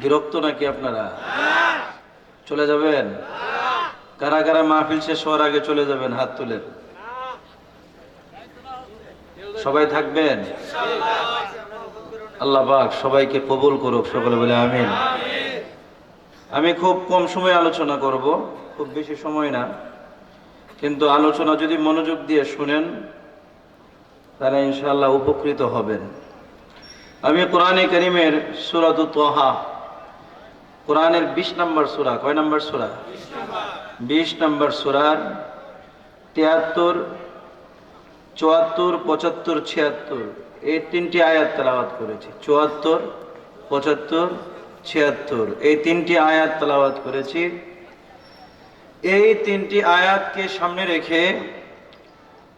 বিরক্ত নাকি আপনারা? চলে যাবেন? কারা কারা মাহফিল শেষ হওয়ার আগে চলে যাবেন, হাত তুলেন সবাই থাকবেন? আল্লাহ পাক সবাইকে কবুল করুক, সকলে বলে আমিন। আমি খুব কম সময় আলোচনা করব, খুব বেশি সময় না। কিন্তু আলোচনা যদি মনোযোগ দিয়ে শুনেন, তাহলে ইনশাল্লাহ উপকৃত হবেন। আমি কোরআনে করিমের সুরাত তোহা কোরআনের বিশ নম্বর সুরা, কয় নম্বর সুরা? বিশ নম্বর সুরার তিয়াত্তর, চুয়াত্তর, পঁচাত্তর, ছিয়াত্তর। এই তিনটি আয়াত তেলাওয়াত করেছি। চুয়াত্তর, পঁচাত্তর, ছিয়াত্তর। এই তিনটি আয়াত তেলাওয়াত করেছি। এই তিনটি আয়াতকে সামনে রেখে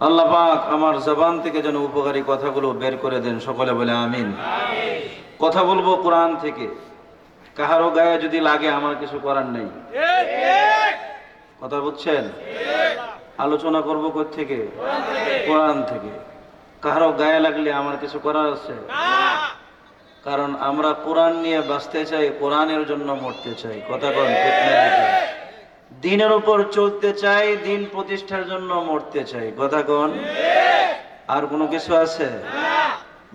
আল্লাহ পাক আমার জবান থেকে যেন উপকারী কথাগুলো বের করে দেন। সকলে বলে আমিন। কথা বলব কোরআন থেকে। কাহারও গায়ে যদি লাগে আমার কিছু করার নেই। কথা বুঝছেন? আলোচনা করব থেকে? কোরআন থেকে। কাহারও গায়ে লাগলে আমার কিছু করার আছে? কারণ আমরা কোরআন নিয়ে বাঁচতে চাই কোরআনের জন্য মরতে চাই। কথা কন দিনের উপর চলতে চাই দিন প্রতিষ্ঠার জন্য মরতে চাই। কথা কন? আর কোনো কিছু আছে?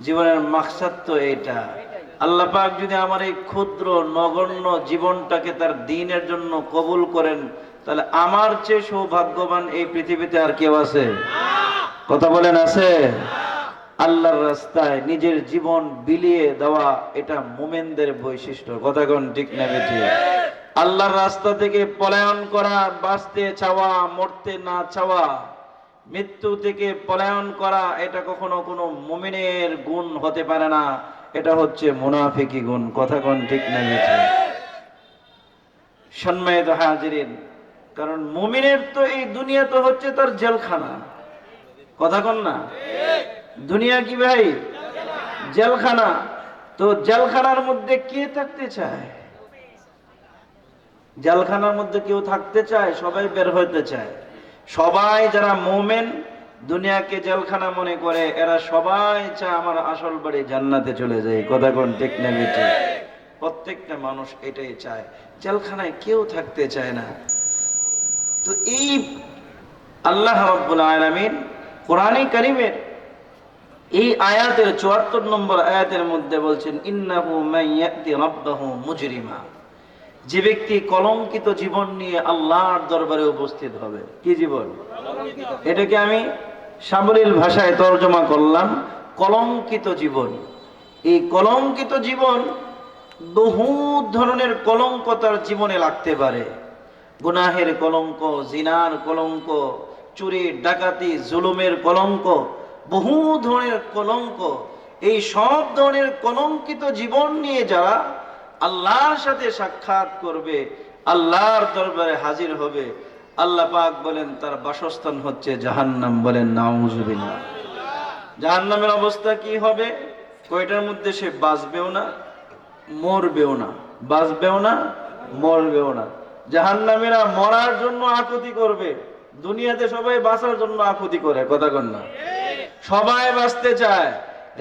জীবনের মাকসাদ তো এইটা। আল্লাহ পাক যদি আমার এই ক্ষুদ্র, নগণ্য জীবনটাকে তার দিনের জন্য কবুল করেন, তাহলে আমার চেয়ে সৌভাগ্যবান এই পৃথিবীতে আর কেউ আছে? কথা বলেন, আছে? আল্লাহর রাস্তায় নিজের জীবন বিলিয়ে দেওয়া এটা মোমেনদের বৈশিষ্ট্য। কথা কোন ঠিক না বেঠিক আল্লাহর রাস্তা থেকে পলায়ন করা, বাঁচতে চাওয়া, মরতে না চাওয়া মৃত্যু থেকে পলায়ন করা, এটা কখনো কোনো মুমিনের গুণ হতে পারে না। এটা হচ্ছে মুনাফিকি গুণ। কথা কোন ঠিক না বেঠিক সম্মানিত হাজিরিন, কারণ মুমিনের তো এই দুনিয়া তো হচ্ছে তার জেলখানা। কথা কন না? দুনিয়া কি ভাই? জেলখানা। তো জেলখানার মধ্যে কে থাকতে চায়? জেলখানার মধ্যে কেউ থাকতে চায়, সবাই বের হইতে চায়। সবাই যারা মোমেন দুনিয়াকে জেলখানা মনে করে, এরা সবাই চায় আমার আসল বাড়ি জান্নাতে চলে যায় কথা কোন টেকনোলজি প্রত্যেকটা মানুষ এটাই চায়, জেলখানায় কেউ থাকতে চায় না। তো এই আল্লাহ রাব্বুল আলামিন কোরআনে কারিমের এই আয়াতের চুয়াত্তর নম্বর আয়াতের মধ্যে বলছেন, ইন্নাহু মাইয়াতি রাব্বাহু মুজরিমা। যে ব্যক্তি কলঙ্কিত জীবন নিয়ে আল্লাহর দরবারে উপস্থিত হবে, কি জীবন? এটাকে আমি সাবলীল ভাষায় তর্জমা করলাম, কলঙ্কিত জীবন। এই কলঙ্কিত জীবন বহু ধরনের কলঙ্ক তার জীবনে লাগতে পারে। গুনাহের কলঙ্ক, জিনার কলঙ্ক চুরি ডাকাতি, জুলুমের কলঙ্ক বহু ধরনের কলঙ্ক। এই সব ধরনের কলঙ্কিত জীবন নিয়ে যারা আল্লাহর সাথে সাক্ষাৎ করবে, আল্লাহর দরবারে হাজির হবে। আল্লাহ পাক বলেন, তার বাসস্থান হচ্ছে জাহান্নাম বলেন, নাউজুবিল্লাহ। জাহান্নামের অবস্থা কি হবে? কয়টার মধ্যে সে বাঁচবেও না, মরবেও না। বাঁচবেও না, মরবেও না। জাহান্নামীরা মরার জন্য আকুতি করবে। দুনিয়াতে সবাই বাঁচার জন্য আকুতি করে, কথা কন না। সবাই বাঁচতে চায়।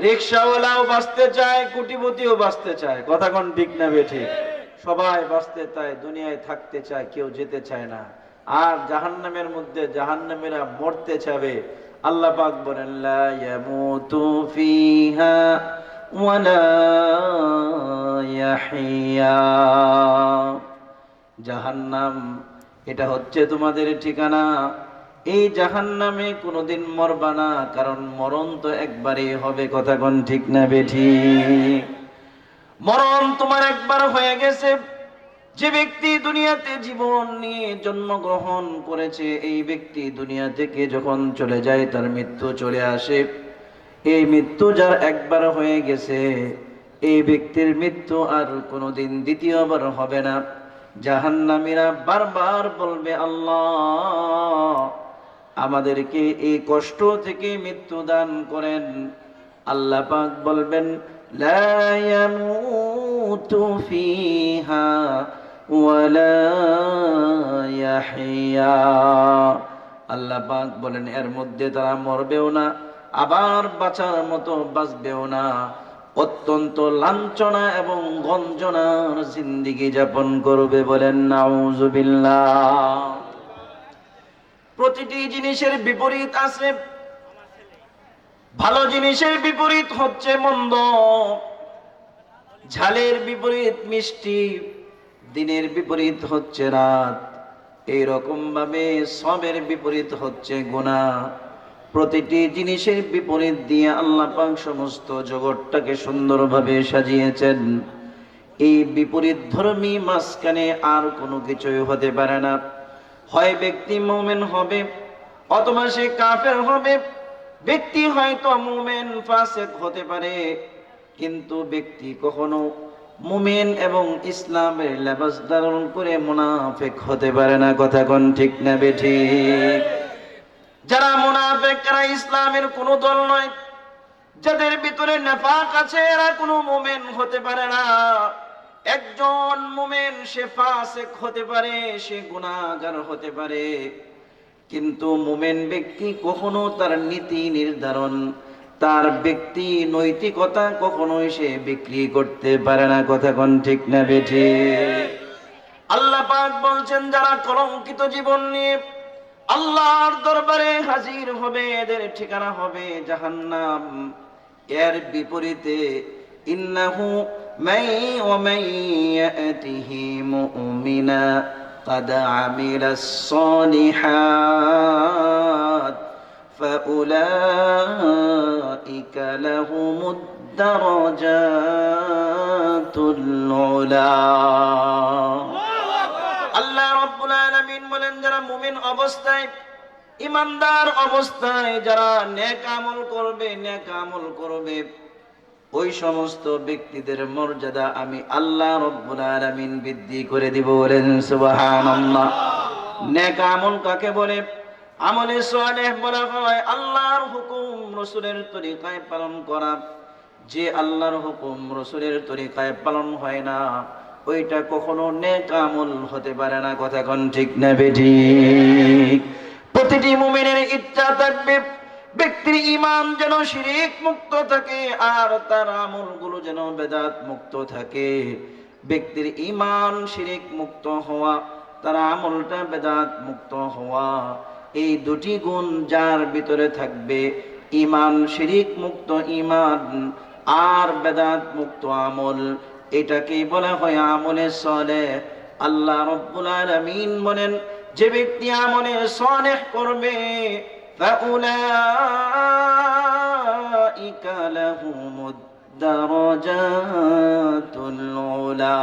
রিক্সাওয়ালাও বাঁচতে চায় কুটিপতিও বাঁচতে চায়। কথা কোন ঠিক না বেঠিক সবাই বাঁচতে চায়, দুনিয়ায় থাকতে চায়, কেউ যেতে চায় না। আর জাহান্নামের মধ্যে জাহান্নামীরা মরতে চাবে। আল্লাহ পাক বলেন, লা ইয়ামুতু ফিহা ওয়ালা ইয়াহিয়া জাহান্নাম, এটা হচ্ছে তোমাদের ঠিকানা। এই জাহান্নামে কোনোদিন মরবা না, কারণ মরণ তো একবারই হবে কথা কোন ঠিক না বেঠি। মরণ তোমার একবার হয়ে গেছে। যে ব্যক্তি দুনিয়াতে জীবন নিয়ে জন্মগ্রহণ করেছে, এই ব্যক্তি দুনিয়া থেকে যখন চলে যায়, তার মৃত্যু চলে আসে। এই মৃত্যু যার একবার হয়ে গেছে, এই ব্যক্তির মৃত্যু আর কোনোদিন দ্বিতীয়বার হবে না। জাহান্নামীরা বারবার বলবে, আল্লাহ আমাদেরকে এই কষ্ট থেকে মৃত্যু দান করেন। আল্লাহ পাক বলবেন, লা ইয়ামুতু ফিহা ওয়ালা ইয়াহইয়া। আল্লাহ পাক বলেন, এর মধ্যে তারা মরবেও না, আবার বাঁচার মতো বাঁচবেও না। অত্যন্ত লাঞ্ছনা এবং গঞ্জনার জিন্দিগি যাপন করবে বলেন, নাউজুবিল্লাহ। প্রতিটি জিনিসের বিপরীত আছে। ভালো জিনিসের বিপরীত হচ্ছে মন্দ। ঝালের বিপরীত মিষ্টি, দিনের বিপরীত হচ্ছে রাত। এইরকম ভাবে সবের বিপরীত হচ্ছে গুণা প্রতিটি জিনিসের বিপরীত দিয়ে আল্লাহ পাক সমস্ত জগৎটাকে সুন্দরভাবে সাজিয়েছেন। এই বিপরীত ধর্মী মাঝখানে আর কোনো কিছুই হতে পারে না। হয় ব্যক্তি মোমেন হবে, অথবা সে কাফের হবে, ব্যক্তি হয়তো মোমেন ফাসেক হতে পারে, কিন্তু ব্যক্তি কখনো মুমিন এবং ইসলামের লেবাস ধারণ করে মুনাফেক হতে পারে না, কথা কোন ঠিক না বেঠিক যারা মুনাফেক, তারা ইসলামের কোন দল নয়, যাদের ভিতরে নেফাক আছে, এরা কোনো মুমিন হতে পারে না। একজন মোমেন সে ফাসেক হতে পারে, সে গুনাহগার হতে পারে। কিন্তু মোমেন ব্যক্তি কখনো তার নীতি নির্ধারণ, তার ব্যক্তি নৈতিকতা কখনোই সে বিক্রি করতে পারে না। কথা কোন ঠিক না বেঠে? আল্লাহ পাক বলছেন, যারা কলঙ্কিত জীবন নিয়ে আল্লাহর দরবারে হাজির হবে, এদের ঠিকানা হবে জাহান্নাম। এর বিপরীতে ইন্নাহু মাই ওয়া মাই ইয়াতিহি মুমিনা قد عمل الصالحات فأولئك لهم الدرجات العلا আল্লাহ রব্বুল আলামিন বলেন যারা মুমিন অবস্থায় ইমানদার অবস্থায় যারা নেক আমল করবে নেক আমল করবে ওই সমস্ত ব্যক্তিদের মর্যাদা আমি আল্লাহ রব্বুল আলামিন বৃদ্ধি করে দিব বলেন, সুবহানাল্লাহ। নেক আমল কাকে বলে? আমলে সালেহ বলা হয় আল্লাহর হুকুম রসুলের তরিকায় পালন করা। যে আল্লাহর হুকুম রসুলের তরিকায় পালন হয় না, ওইটা কখনো নেক আমল হতে পারে না, কথা কোন ঠিক না বেঠিক। প্রতিটি মুমিনের ইচ্ছা থাকবে ব্যক্তির ইমান যেন শিরিক মুক্ত থাকে, আর তার আমলগুলো যেন বেদাত মুক্ত থাকে। ব্যক্তির ইমান শিরিক মুক্ত হওয়া, তার আমলটা বেদাত মুক্ত হওয়া, এই দুটি গুণ যার ভিতরে থাকবে ইমান শিরিক মুক্ত ইমান আর বেদাত মুক্ত আমল। এটাকেই বলা হয় আমলে সলে। আল্লাহ রব্বুল আলামিন বলেন, যে ব্যক্তি আমলে সলেহ করবে فأولئك لهم الدرجات العلا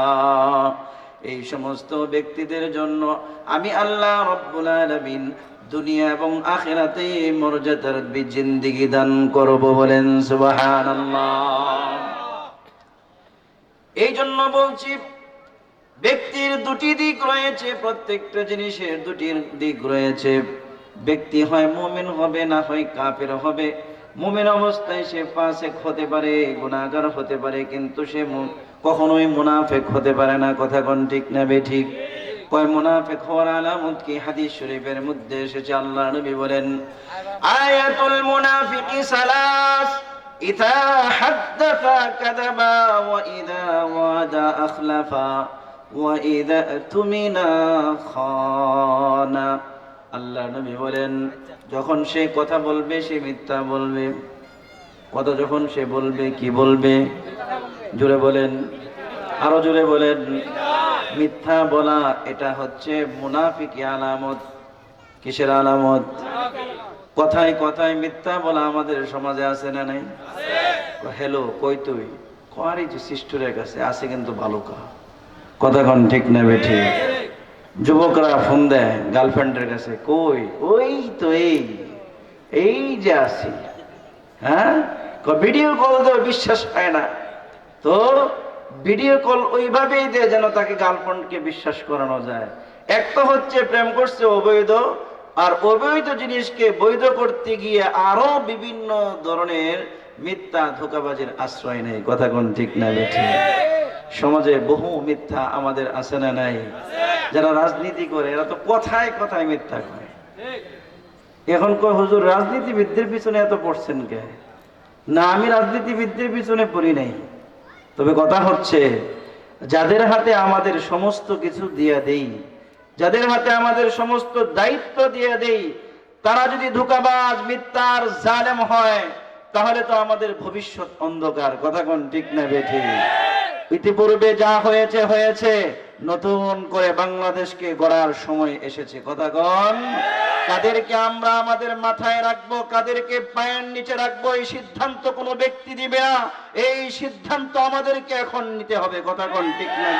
এই সমস্ত ব্যক্তিদের জন্য আমি আল্লাহ রব্বুল আলামিন দুনিয়া এবং আখেরাতে মর্যাদার জিন্দিগি দান করব বলেন সুবহানাল্লাহ এই জন্য বলছি ব্যক্তির দুটি দিক রয়েছে প্রত্যেকটা জিনিসের দুটি দিক রয়েছে ব্যক্তি হয় মুমিন হবে না হয় কাফের হবে। মুমিন অবস্থায় সে ফাসেক হতে পারে, গুনাহগার হতে পারে, কিন্তু সে কখনোই মুনাফেক হতে পারে না। কথা কোন ঠিক না বে ঠিক? কয় মুনাফেক হওয়ার আলামত কি? হাদিস শরীফের মধ্যে এসেছে, আল্লাহ নবী বলেন, আয়াতুল মুনাফিকি সালাস হাদ্দাফা কাযাবা ওয়া ইদা ওয়াদা আখলাফা, ওয়া ইদা তুমিনা খানা। আল্লাহ নবী বলেন যখন সে কথা বলবে, সে মিথ্যা বলবে। কথা যখন সে বলবে, কি বলবে? জোরে বলেন। আরও জোরে বলেন। মিথ্যা বলা, এটা হচ্ছে মুনাফিকি আলামত। কিসের আলামত? কথায় কথায় মিথ্যা বলা আমাদের সমাজে আছে না নাই? হ্যালো, কই তুই? কয়ারই যে সিস্টুরের কাছে আছে কিন্তু ভালো কথা কন ঠিক নেবে ঠিক। যুবকরা ফোন দেয় গার্লফ্রেন্ডের কাছে, কই? ওই তো এই এই যে আছি। হ্যাঁ? ভিডিও কল তো বিশ্বাস হয় না। তো ভিডিও কল ওইভাবেই দেয় যেন তাকে গার্লফ্রেন্ডকে বিশ্বাস করানো যায়। এক তো হচ্ছে প্রেম করছে অবৈধ, আর অবৈধ জিনিসকে বৈধ করতে গিয়ে আরও বিভিন্ন ধরনের মিথ্যা ধোকাবাজির আশ্রয় নেই কথা কোন ঠিক না, বেঠিক। সমাজে বহু মিথ্যা আমাদের আছে না নাই? যারা রাজনীতি করে, এরা তো কথায় কথায় মিথ্যা করে। এখন কয়, হুজুর, রাজনীতিবিদদের পিছনে এত পড়ছেন কে? না, আমি রাজনীতিবিদদের পিছনে পড়ি নাই। তবে কথা হচ্ছে, যাদের হাতে আমাদের সমস্ত কিছু দিয়ে দেই, যাদের হাতে আমাদের সমস্ত দায়িত্ব দিয়ে দেই, তারা যদি ধোকাবাজ, মিথ্যার জালেম হয়, তাহলে তো আমাদের ভবিষ্যৎ অন্ধকার। কথা কোন ঠিক না বেঠি ইতিপূর্বে যা হয়েছে হয়েছে। নতুন করে বাংলাদেশকে গড়ার সময় এসেছে। কথা কন। কাদেরকে আমরা আমাদের মাথায় রাখব, কাদেরকে পায়ের নিচে রাখব, এই সিদ্ধান্ত কোনো ব্যক্তি দিবে না। এই সিদ্ধান্ত আমাদেরকে এখন নিতে হবে। কথা কন, ঠিক না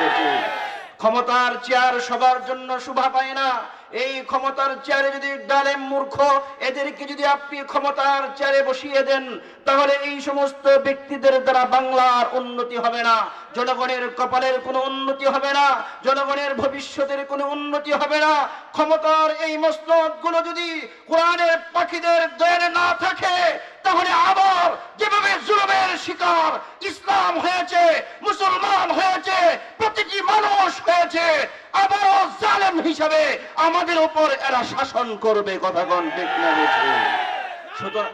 ক্ষমতার চেয়ার সবার জন্য শোভা পায় না। এই ক্ষমতার চেয়ারে যদি ডালেম মূর্খ, এদেরকে যদি আপনি ক্ষমতার চেয়ারে বসিয়ে দেন, তাহলে এই সমস্ত ব্যক্তিদের দ্বারা বাংলার উন্নতি হবে না, জনগণের কপালের কোনো উন্নতি হবে না, জনগণের ভবিষ্যতের কোনো উন্নতি হবে না। ক্ষমতার এই মসনদগুলো যদি কোরআনের পাখিদের দয়ারে না থাকে তাহলে আবার যেভাবে জুলুমের শিকার ইসলাম হয়েছে মুসলমান হয়েছে প্রতিটি মানুষ হয়েছে আবারও জালেম হিসাবে আমাদের উপর এরা শাসন করবে কথা কন ঠিক না? সুতরাং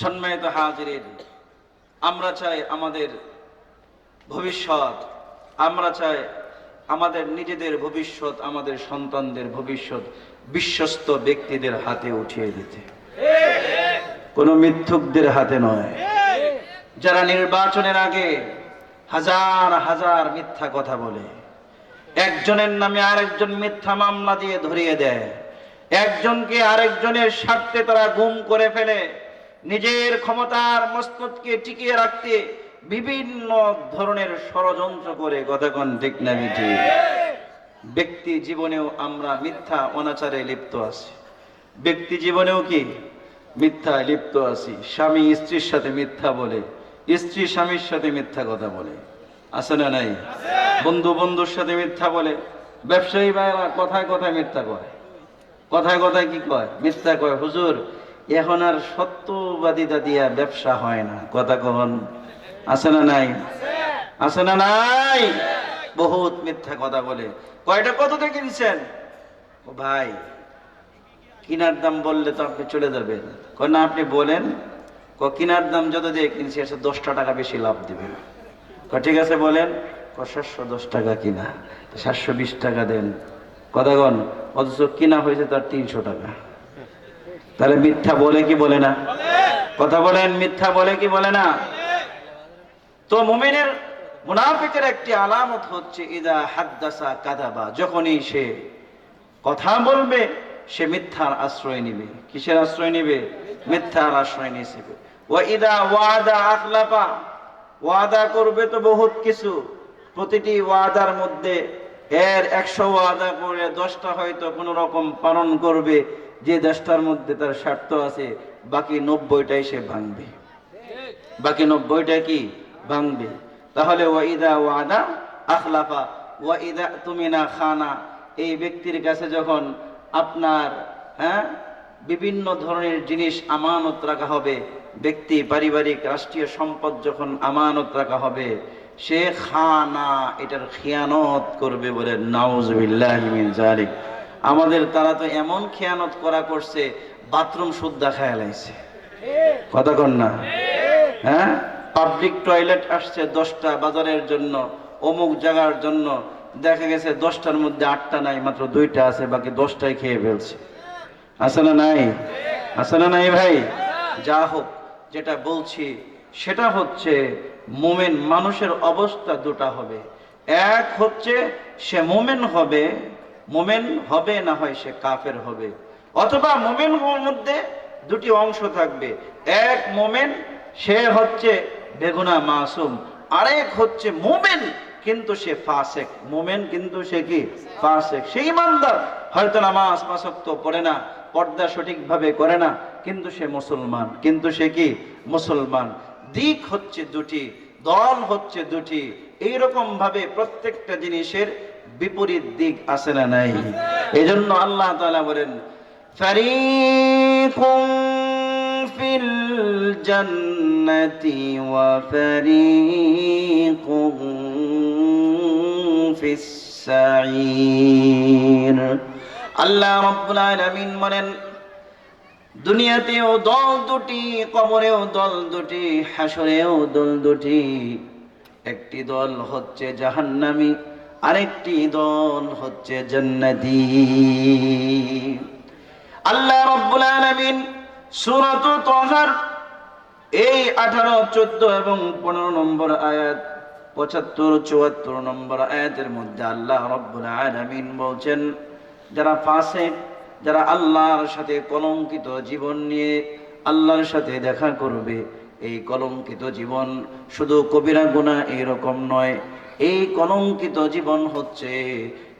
সম্মানিত হাজিরিন আমরা চাই আমাদের ভবিষ্যৎ আমরা চাই আমাদের নিজেদের ভবিষ্যৎ, আমাদের সন্তানদের ভবিষ্যৎ বিশ্বস্ত ব্যক্তিদের হাতে উঠিয়ে দিতে। কোনো মিথ্যুকদের হাতে নয়। যারা নির্বাচনের আগে হাজার হাজার মিথ্যা কথা বলে, একজনের নামে আরেকজন মিথ্যা মামলা দিয়ে ধরিয়ে দেয়, একজনকে আরেকজনের স্বার্থে তারা গুম করে ফেলে, নিজের ক্ষমতার মস্তকে টিকিয়ে রাখতে বিভিন্ন ধরনের ষড়যন্ত্র করে কতক্ষণ ঠিক না ব্যক্তি জীবনেও আমরা মিথ্যা অনাচারে লিপ্ত আছি। ব্যক্তি জীবনেও কি মিথ্যায় লিপ্ত আছি? স্বামী স্ত্রীর সাথে মিথ্যা বলে, স্ত্রী স্বামীর সাথে মিথ্যা কথা বলে। আছে না নাই? বন্ধু বন্ধুর সাথে মিথ্যা বলে, ব্যবসায়ী ভাইরা কথায় কথায় মিথ্যা করে কথায় কথায় কি কয়? মিথ্যা কয়। হুজুর, এখন আর সত্যবাদিতা দিয়া ব্যবসা হয় না। কথা কখন আছে না নাই? আছে না নাই? বহুত মিথ্যা কথা বলে। কয়টা কত কিনছেন ও ভাই, কিনার দাম বললে তো আপনি চলে যাবেন। না, আপনি বলেন। ক কিনার দাম যত দিয়ে কিনছি এসে দশটা টাকা বেশি লাভ দিবেন ক ঠিক আছে, বলেন। ক সাতশো দশ টাকা কিনা। সাতশো বিশ টাকা দেন। কতক্ষণ অথচ কিনা হয়েছে তার তিনশো টাকা। তাহলে মিথ্যা বলে কি বলে না? কথা বলেন, মিথ্যা বলে কি বলে না? তো মুমিনের, মুনাফিকের একটি আলামত হচ্ছে, ইদা হাদ্দাসা কাদাবা যখনই সে কথা বলবে, সে মিথ্যার আশ্রয় নিবে। কিসের আশ্রয় নিবে? মিথ্যার আশ্রয় নিবে ও ইদা ওয়াদা আখলাপা ওয়াদা করবে তো বহুত কিছু। প্রতিটি ওয়াদার মধ্যে এর একশো ওয়াদা করে দশটা হয়তো কোনো রকম পালন করবে, যে দশটার মধ্যে তার স্বার্থ আছে, বাকি নব্বইটাই সে ভাঙবে। বাকি নব্বইটা কি? ভাঙবে। তাহলে ওয়াইদা ওয়াদা আখলাফা, ওয়াইদা তুমিনা খানা। এই ব্যক্তির কাছে যখন আপনার হ্যাঁ বিভিন্ন ধরনের জিনিস আমানত রাখা হবে, ব্যক্তি, পারিবারিক, রাষ্ট্রীয় সম্পদ যখন আমানত রাখা হবে, সে খানা এটার খেয়ানত করবে বলে নাউজবিল্লাহ মিন জালিক আমাদের তারা তো এমন খেয়ানত করা করছে, বাথরুম শুদ্ধা খেয়ালাইছে কথা কন না। হ্যাঁ? পাবলিক টয়লেট আসছে দশটা বাজারের জন্য, অমুক জায়গার জন্য, দেখা গেছে দশটার মধ্যে আটটা নাই, মাত্র দুইটা আছে, বাকি দশটাই খেয়ে ফেলছে। আছে না নাই? আছে না নাই ভাই? যা হোক, যেটা বলছি, সেটা হচ্ছে মোমেন মানুষের অবস্থা দুটা হবে। এক হচ্ছে সে মোমেন হবে মোমেন হবে না হয় সে কাফের হবে। অথবা মোমেন মধ্যে দুটি অংশ থাকবে। এক মোমেন, সে হচ্ছে বেগুনা মাসুম। আরেক হচ্ছে মোমেন, কিন্তু সে ফাসেক। মোমেন কিন্তু সে কি? ফাসেক। সেই ইমানদার। হয়তো নামাজ পাঁচক্ত পড়ে না, পর্দা সঠিকভাবে করে না, কিন্তু সে মুসলমান। কিন্তু সে কি? মুসলমান। দিক হচ্ছে দুটি, দল হচ্ছে দুটি। এইরকম ভাবে প্রত্যেকটা জিনিসের বিপরীত দিক আছে না নাই? এই জন্য আল্লাহ তাআলা বলেন, ফারিকুম ফিল জান্নাতি ওয়া ফারিকুম ফিস السعير আল্লাহ রব্বুল আলামিন বলেন দুনিয়াতেও দল দুটি কবরেও দল দুটি হাসরেও দল দুটি একটি দল হচ্ছে জাহান্নামী আরেকটি দল হচ্ছে জান্নাতি আল্লাহ রব্বুল আলামিন সূরাত তাহার। এই আঠারো, চোদ্দ এবং পনেরো নম্বর আয়াত, পঁচাত্তর, চুয়াত্তর নম্বর আয়াতের মধ্যে আল্লাহ রব্বুল আলামিন বলছেন, যারা ফাসেক, যারা আল্লাহর সাথে কলঙ্কিত জীবন নিয়ে আল্লাহর সাথে দেখা করবে, এই কলঙ্কিত জীবন শুধু কবিরা গুণা এরকম নয়, এই কলঙ্কিত জীবন হচ্ছে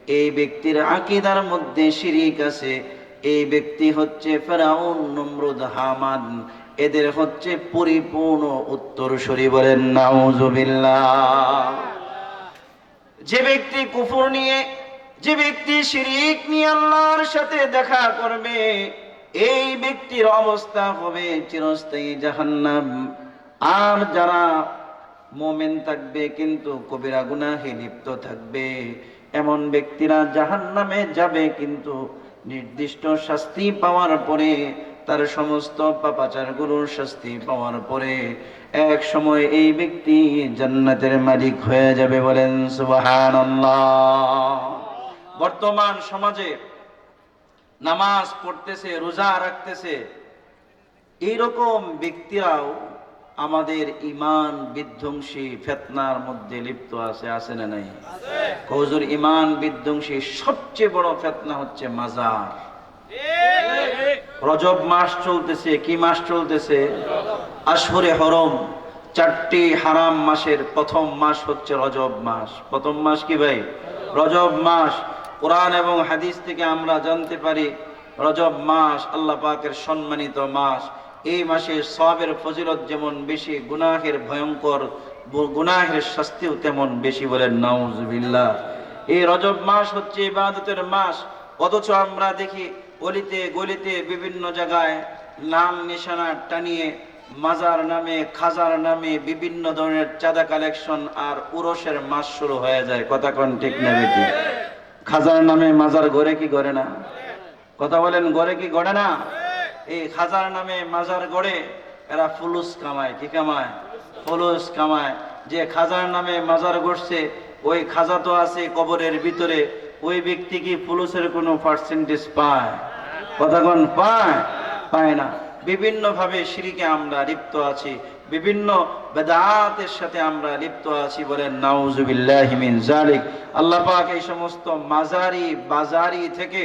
এই ব্যক্তির আকিদার মধ্যে শিরিক আছে এই ব্যক্তি হচ্ছে ফেরাউন, নমরুদ, হামান। এদের হচ্ছে পরিপূর্ণ উত্তর সরি বলেন, নাউজুবিল্লাহ। যে ব্যক্তি কুফর নিয়ে, যে ব্যক্তি শিরিক নিয়ে আল্লাহর সাথে দেখা করবে, এই ব্যক্তির অবস্থা হবে চিরস্থায়ী জাহান্নাম। আর যারা মোমেন থাকবে কিন্তু কবিরা গুনাহে লিপ্ত থাকবে, এমন ব্যক্তিরা জাহান্নামে যাবে কিন্তু নির্দিষ্ট শাস্তি পাওয়ার পরে, তার সমস্ত পাপাচারগুলোর শাস্তি পাওয়ার পরে, এক সময় এই ব্যক্তি জান্নাতের মালিক হয়ে যাবে বলেন, সুবহানাল্লাহ। বর্তমান সমাজে নামাজ পড়তেছে, রোজা রাখতেছে, এইরকম ব্যক্তিরাও আমাদের ইমান বিধ্বংসী ফেতনার মধ্যে লিপ্ত আছে আছে না নাই? হজুর ইমান বিধ্বংসী সবচেয়ে বড় ফেতনা হচ্ছে মাজার। রজব মাস চলতেছে, কি মাস চলতেছে? আশরে হরম, চারটি হারাম মাসের প্রথম মাস হচ্ছে রজব মাস। প্রথম মাস কি ভাই? রজব মাস। কোরআন এবং হাদিস থেকে আমরা জানতে পারি, রজব মাস আল্লাহ পাকের সম্মানিত মাস। এই মাসে সবের ফজিলত যেমন বেশি, গুনাহের ভয়ঙ্কর গুনাহের শাস্তিও তেমন বেশি বলেন নাউজুবিল্লাহ। এই রজব মাস হচ্ছে ইবাদতের মাস। অথচ আমরা দেখি গলিতে গলিতে বিভিন্ন জায়গায় নাম নিশানা টানিয়ে, মাজার নামে, খাজার নামে বিভিন্ন ধরনের চাঁদা কালেকশন আর উরসের মাস শুরু হয়ে যায়। কথা কোন ঠিক না বেটি? খাজার নামে মাজার গড়ে কি গড়ে না? কথা বলেন, গড়ে কি গড়ে না? এই খাজার নামে মাজার গড়ে এরা ফুলুস কামায়, কি কামায়? ফুলুস কামায়। যে খাজার নামে মাজার গড়ছে, ওই খাজা তো আছে কবরের ভিতরে, ওই ব্যক্তি কি ফুলুসের কোনো পার্সেন্টেজ পায়? কথাগণ পায়? পায় না। বিভিন্ন ভাবে সিঁড়িকে আমরা লিপ্ত আছি। বিভিন্ন বেদাতের সাথে আমরা লিপ্ত আছি বলেন নাউজুবিল্লাহি মিন জালিক আল্লাহ পাক এই সমস্ত মাজারি, বাজারি থেকে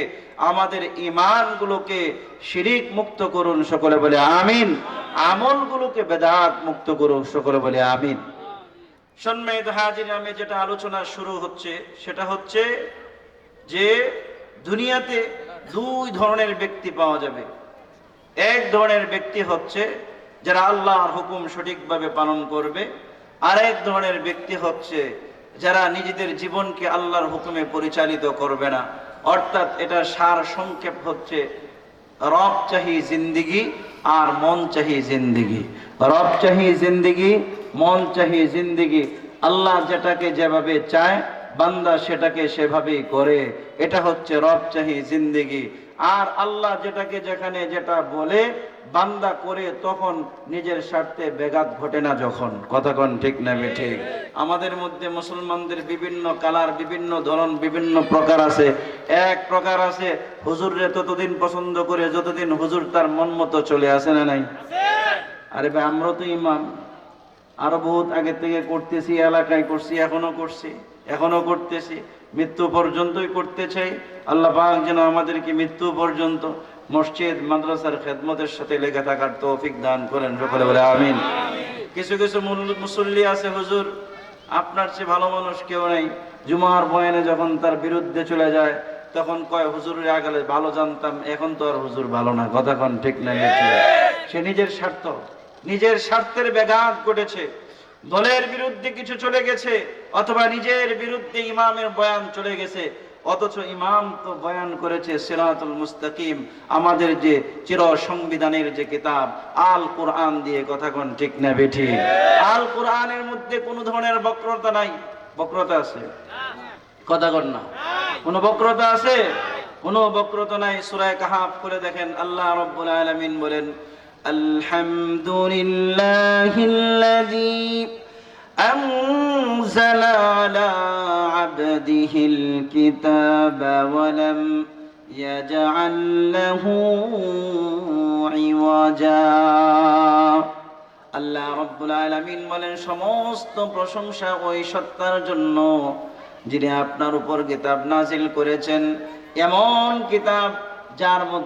আমাদের ইমানগুলোকে শিরিক মুক্ত করুন সকলে বলে আমিন। আমলগুলোকে বেদাত মুক্ত করুন সকলে বলে আমিন। সম্মানিত হাজির, আমি যেটা আলোচনা শুরু হচ্ছে, সেটা হচ্ছে যে দুনিয়াতে দুই ধরনের ব্যক্তি পাওয়া যাবে। এক ধরনের ব্যক্তি হচ্ছে যারা আল্লাহর হুকুম সঠিকভাবে পালন করবে, আরেক ধরনের ব্যক্তি হচ্ছে যারা নিজেদের জীবনকে আল্লাহর হুকুমে পরিচালিত করবে না। অর্থাৎ এটা সার সংক্ষেপ হচ্ছে রব চাহি জিন্দিগি আর মন চাহি জিন্দিগি। রব চাহি জিন্দিগি মন চাহি জিন্দিগি, আল্লাহ যেটাকে যেভাবে চায়, বান্দা সেটাকে সেভাবেই করে। এটা হচ্ছে রব চাহি জিন্দিগি। আর আল্লাহ যেটাকে যেখানে যেটা বলে বান্দা করে তখন নিজের স্বার্থে বেঘাত ঘটে না যখন। কথা কন ঠিক না ঠিক আমাদের মধ্যে মুসলমানদের বিভিন্ন কালার, বিভিন্ন ধরন, বিভিন্ন প্রকার আছে। এক প্রকার আছে, হুজুররে ততদিন পছন্দ করে যতদিন হুজুর তার মন মতো চলে আসে না নাই? আরে ভাই, আমরা তো ইমাম। আরও বহুত আগে থেকে করতেছি, এলাকায় করছি, এখনও করছি, এখনও করতেছি। মৃত্যু পর্যন্তই করতে চাই। আল্লাহ পাক যেন আমাদেরকে মৃত্যু পর্যন্ত মসজিদ, মাদ্রাসার খেদমতের সাথে লেগে থাকার তৌফিক দান করেন। সকলে বলে আমিন। কিছু কিছু মুসল্লি আছে হুজুর, আপনার চেয়ে ভালো মানুষ কেউ নেই। জুমার বয়ানে যখন তার বিরুদ্ধে চলে যায়, তখন কয়, হুজুরের আগালে ভালো জানতাম, এখন তো আর হুজুর ভালো না। কথা কন ঠিক নাই সে নিজের স্বার্থ, নিজের স্বার্থের ব্যাঘাত ঘটেছে। দলের বিরুদ্ধে কিছু চলে গেছে, অথবা নিজের বিরুদ্ধে ইমামের বয়ান চলে গেছে, অথচ ইমাম তো বয়ান করেছে সিরাতুল মুস্তাকিম, আমাদের যে চির সংবিধানের যে কিতাব আল কোরআন দিয়ে কথা কোন ঠিক না বেঠি? আল কোরআনের মধ্যে কোনো ধরনের বক্রতা নাই। বক্রতা আছে? কথা কর না। কোনো বক্রতা আছে? কোনো বক্রতা নাই। সুরায় কাহাফ করে দেখেন, আল্লাহ রাব্বুল আলামিন বলেন আলহামদুলিল্লাহিল্লাযী أنزل على عبده الكتاب ولم يجعل له عوجا আল্লাহ রব্বুল আলামিন বলেন সমস্ত প্রশংসা ওই সত্তার জন্য যিনি আপনার উপর কিতাব নাজিল করেছেন এমন কিতাব যার মধ্যে